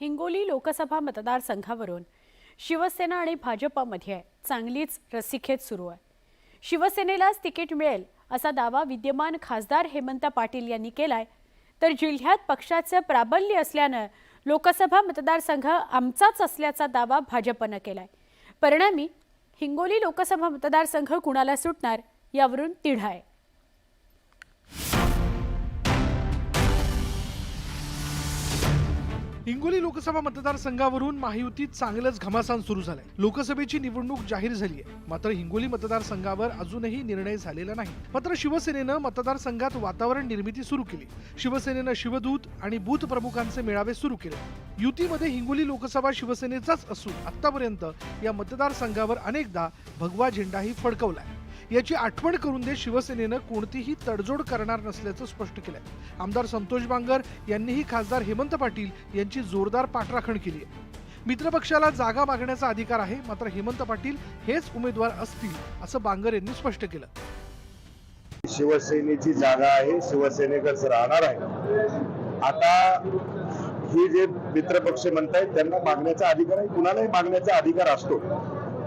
हिंगोली लोकसभा मतदारसंघावरून शिवसेना आणि भाजपमध्ये चांगलीच रस्सीखेच सुरू आहे. शिवसेनेलाच तिकीट मिळेल असा दावा विद्यमान खासदार हेमंत पाटील यांनी केलाय. तर जिल्ह्यात पक्षाचं प्राबल्य असल्यानं लोकसभा मतदारसंघ आमचाच असल्याचा दावा भाजपनं केलाय. परिणामी हिंगोली लोकसभा मतदारसंघ कुणाला सुटणार यावरून तिढा आहे. हिंगोली लोकसभा मतदारसंघावरून महायुतीत चांगलंच घमासान सुरू झालंय. लोकसभेची निवडणूक जाहीर झाली आहे मात्र हिंगोली मतदारसंघावर अजूनही निर्णय झालेला नाही. मात्र शिवसेनेनं मतदारसंघात वातावरण निर्मिती सुरू केली. शिवसेनेनं शिवदूत आणि बूथ प्रमुखांचे मेळावे सुरू केले. युतीमध्ये हिंगोली लोकसभा शिवसेनेचाच असून आतापर्यंत या मतदारसंघावर अनेकदा भगवा झेंडाही फडकवलाय. याची आठवण करून देत शिवसेनेनं कोणतीही तडजोड करणार नसल्याचं स्पष्ट केलंय. आमदार संतोष बांगर यांनीही खासदार हेमंत पाटील यांची जोरदार पाठराखण केली आहे. मित्रपक्षाला जागा मागण्याचा अधिकार आहे मात्र हेमंत पाटील हेच उमेदवार असतील असं बांगर यांनी स्पष्ट केलं. शिवसेनेची जागा आहे शिवसेनेकच राहणार आहे. आता ही जे मित्रपक्ष म्हणतायत त्यांना मागण्याचा अधिकार आहे कुणालाही मागण्याचा अधिकार असतो.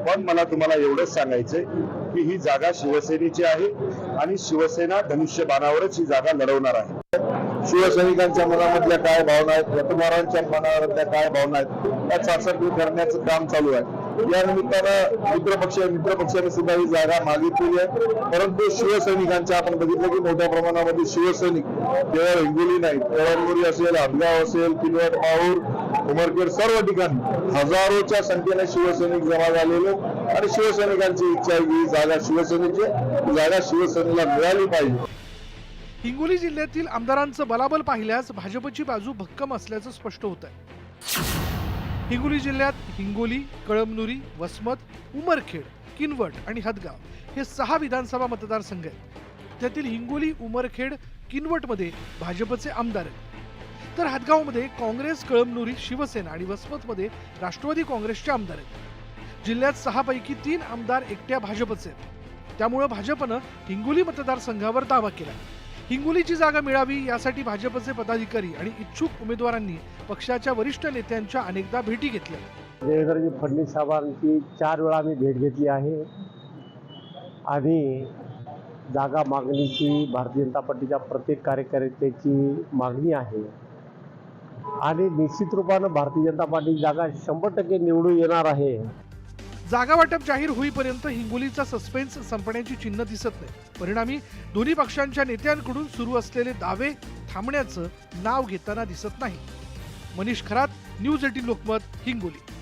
पण मला तुम्हाला एवढंच सांगायचंय की ही जागा शिवसेनेची आहे आणि शिवसेना धनुष्यबाणावरच ही जागा लढवणार आहे. शिवसैनिकांच्या मनामधल्या काय भावना आहेत? मतदारांच्या मनामधल्या काय भावना आहेत? त्या चाचणी करण्याचं काम चालू आहे. या निमित्तानं मित्रपक्ष मित्रपक्षाने सुद्धा ही जागा मागितलेली आहे. परंतु शिवसैनिकांच्या आपण बघितलं की मोठ्या प्रमाणामध्ये शिवसैनिक केवळ हिंगोली नाही कळमनुरी असेल हदगाव असेल किनवट माहूर उमरखेड सर्व ठिकाणी हजारोच्या संख्येने शिवसैनिक जमा झालेले आणि शिवसैनिकांची इच्छा आहे की ही जागा शिवसेनेची जागा शिवसेनेला मिळाली पाहिजे. हिंगोली जिल्ह्यातील आमदारांचं बलाबल पाहिल्यास भाजपची बाजू भक्कम असल्याचं स्पष्ट होत आहे हिंगोली जिल्ह्यात हिंगोली कळमनुरी वसमत उमरखेड किनवट आणि हदगाव हे सहा विधानसभा मतदारसंघ आहेत. त्यातील हिंगोली उमरखेड किनवटमध्ये भाजपचे आमदार आहेत. तर हदगावमध्ये काँग्रेस कळमनुरी शिवसेना आणि वसमतमध्ये राष्ट्रवादी काँग्रेसचे आमदार आहेत. जिल्ह्यात सहापैकी तीन आमदार एकट्या भाजपचे आहेत. त्यामुळं भाजपनं हिंगोली मतदारसंघावर दावा केला हिंगोलीची जागा मिळावी यासाठी भाजपचे पदाधिकारी आणि इच्छुक उमेदवारांनी पक्षाच्या वरिष्ठ नेत्यांच्या अनेकदा भेटी घेतल्या. देवेंद्रजी फडणवीस साहेबांची चार वेळा मी भेट घेतली आहे. आणि जागा मागणीची भारतीय जनता पार्टीच्या प्रत्येक कार्यकर्त्याची मागणी आहे. आणि निश्चित रूपानं भारतीय जनता पार्टी जागा शंभर टक्के निवडून येणार आहे. जागा वाटप जाहीर होईपर्यंत हिंगोलीचा सस्पेन्स संपण्याची चिन्ह दिसत नाही. परिणामी दोन्ही पक्षांच्या नेत्यांकडून सुरू असलेले दावे थांबण्याचं नाव घेताना दिसत नाही. Manish Kharat news eighteen Lokmat Hingoli.